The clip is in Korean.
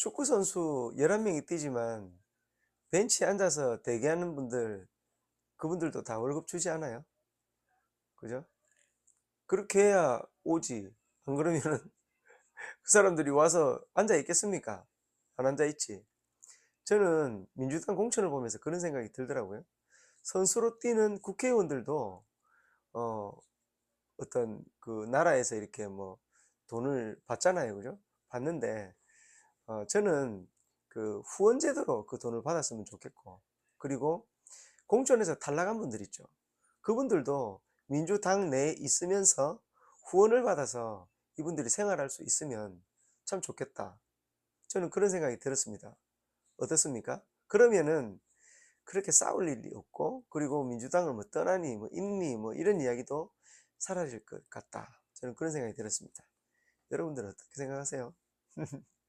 축구 선수 11명이 뛰지만 벤치에 앉아서 대기하는 분들 그분들도 다 월급 주지 않아요? 그죠? 그렇게 해야 오지. 안 그러면은 그 사람들이 와서 앉아 있겠습니까? 안 앉아 있지. 저는 민주당 공천을 보면서 그런 생각이 들더라고요. 선수로 뛰는 국회의원들도 어 어떤 그 나라에서 이렇게 뭐 돈을 받잖아요. 그죠? 받는데 어 저는 그 후원 제도로 그 돈을 받았으면 좋겠고 그리고 공천에서 탈락한 분들 있죠. 그분들도 민주당 내에 있으면서 후원을 받아서 이분들이 생활할 수 있으면 참 좋겠다. 저는 그런 생각이 들었습니다. 어떻습니까? 그러면은 그렇게 싸울 일이 없고 그리고 민주당을 뭐 떠나니 뭐 있니 뭐 이런 이야기도 사라질 것 같다. 저는 그런 생각이 들었습니다. 여러분들은 어떻게 생각하세요?